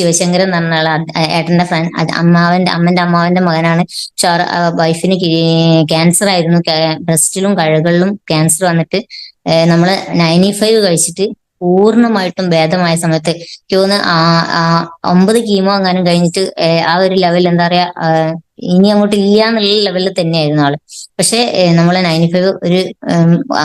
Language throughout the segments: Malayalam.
ശിവശങ്കരൻ എന്ന് പറഞ്ഞ ഏട്ടന്റെ ഫ്രണ്ട് അമ്മാവന്റെ അമ്മന്റെ അമ്മാവന്റെ മകനാണ്. വൈഫിന് ക്യാൻസർ ആയിരുന്നു. ബ്രസ്റ്റിലും കഴുകളിലും ക്യാൻസർ വന്നിട്ട് നമ്മൾ നയന്റി ഫൈവ് കഴിച്ചിട്ട് പൂർണമായിട്ടും ഭേദമായ സമയത്ത് ക്യൂന്ന് ഒമ്പത് കീമോ എങ്ങാനും കഴിഞ്ഞിട്ട് ആ ഒരു ലെവൽ എന്താ പറയാ ഇനി അങ്ങോട്ട് ഇല്ല എന്നുള്ള ലെവലിൽ തന്നെയായിരുന്നു ആൾ. പക്ഷെ നമ്മളെ നയന്റി ഫൈവ് ഒരു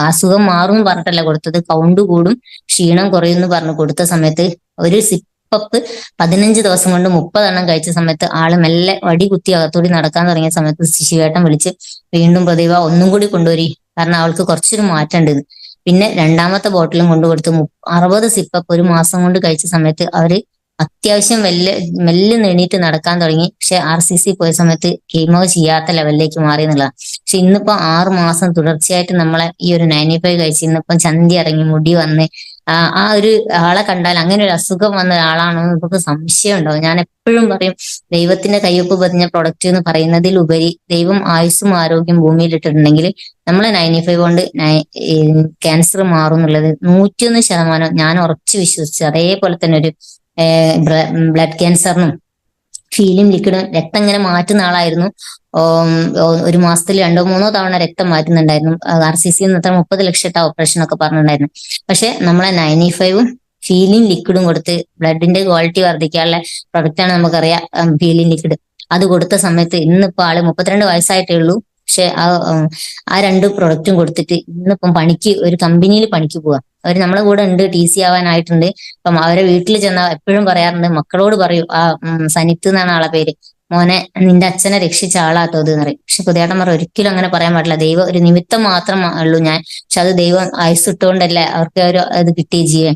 അസുഖം മാറും പറഞ്ഞിട്ടല്ല കൊടുത്തത്. കൗണ്ട് കൂടും ക്ഷീണം കുറയും എന്ന് പറഞ്ഞു കൊടുത്ത സമയത്ത് ഒരു സിപ്പപ്പ് പതിനഞ്ച് ദിവസം കൊണ്ട് മുപ്പതെണ്ണം കഴിച്ച സമയത്ത് ആൾ മെല്ലെ വടി കുത്തി അകത്തൂടി നടക്കാൻ തുടങ്ങിയ സമയത്ത് ശിശുവേട്ടം വിളിച്ച് വീണ്ടും പ്രതിഭ ഒന്നും കൂടി കൊണ്ടുവരി. കാരണം അവൾക്ക് കുറച്ചൊരു മാറ്റം ഉണ്ട് പിന്നെ രണ്ടാമത്തെ ബോട്ടിലും കൊണ്ടു കൊടുത്ത് അറുപത് സിപ്പപ്പ് ഒരു മാസം കൊണ്ട് കഴിച്ച സമയത്ത് അവർ അത്യാവശ്യം മെല്ലെ മെല്ലെ നീണിട്ട് നടക്കാൻ തുടങ്ങി. പക്ഷെ ആർ സി സി പോയ സമയത്ത് കീമോ ചെയ്യാത്ത ലെവലിലേക്ക് മാറി എന്നുള്ളതാണ്. പക്ഷെ ഇന്നിപ്പോ ആറു മാസം തുടർച്ചയായിട്ട് നമ്മളെ ഈ ഒരു നയന്റി ഫൈവ് കഴിച്ച് ഇന്നിപ്പം ചന്തി ഇറങ്ങി മുടി വന്ന് ആ ഒരു ആളെ കണ്ടാൽ അങ്ങനെ ഒരു അസുഖം വന്ന ഒരാളാണോ നമുക്ക് സംശയം ഉണ്ടാവും ഞാൻ എപ്പോഴും പറയും ദൈവത്തിന്റെ കയ്യൊപ്പ് പതിഞ്ഞ പ്രൊഡക്റ്റ് എന്ന് പറയുന്നതിലുപരി ദൈവം ആയുസ്സും ആരോഗ്യം ഭൂമിയിൽ ഇട്ടിട്ടുണ്ടെങ്കിൽ നമ്മളെ നയന്റി ഫൈവ് കൊണ്ട് ക്യാൻസർ മാറും എന്നുള്ളത് നൂറ്റിയൊന്ന് ശതമാനം ഞാൻ ഉറച്ചു വിശ്വസിച്ചു അതേപോലെ തന്നെ ഒരു ബ്ലഡ് ക്യാൻസറിനും ഫീലിംഗ് ലിക്വിഡും രക്തം ഇങ്ങനെ മാറ്റുന്ന ആളായിരുന്നു. ഒരു മാസത്തിൽ രണ്ടോ മൂന്നോ തവണ രക്തം മാറ്റുന്നുണ്ടായിരുന്നു. ആർ സി സി എത്ര മുപ്പത് ലക്ഷത്തെ ഓപ്പറേഷൻ ഒക്കെ പറഞ്ഞിട്ടുണ്ടായിരുന്നു. പക്ഷെ നമ്മളെ നയന്റി ഫൈവും ഫീലിംഗ് ലിക്വിഡും കൊടുത്ത് ബ്ലഡിന്റെ ക്വാളിറ്റി വർദ്ധിക്കാനുള്ള പ്രൊഡക്റ്റാണ് നമുക്കറിയാം. Feeling liquid. അത് കൊടുത്ത സമയത്ത് ഇന്നിപ്പോ ആൾ മുപ്പത്തിരണ്ട് വയസ്സായിട്ടേ ഉള്ളൂ. പക്ഷെ ആ ആ രണ്ട് പ്രൊഡക്റ്റും കൊടുത്തിട്ട് ഇന്നിപ്പം പണിക്ക് ഒരു കമ്പനിയിൽ പണിക്ക് പോവാ. അവർ നമ്മളെ കൂടെ ഉണ്ട് ടി സി ആവാനായിട്ടുണ്ട്. അപ്പം അവരെ വീട്ടിൽ ചെന്നാൽ എപ്പോഴും പറയാറുണ്ട് മക്കളോട് പറയൂ ആ സനിത്ത് എന്നാണ് ആളെ പേര്. മോനെ നിന്റെ അച്ഛനെ രക്ഷിച്ച ആളാട്ടോ എന്ന് പറയും. പക്ഷെ പുതിയേട്ടൻ പറയും ഒരിക്കലും അങ്ങനെ പറയാൻ പാടില്ല. ദൈവം ഒരു നിമിത്തം മാത്രമേ ഉള്ളൂ ഞാൻ. പക്ഷെ അത് ദൈവം ആയുസ് ഇട്ടുകൊണ്ടല്ലേ അവർക്ക് ഒരു ഇത് കിട്ടിയ ജീവൻ.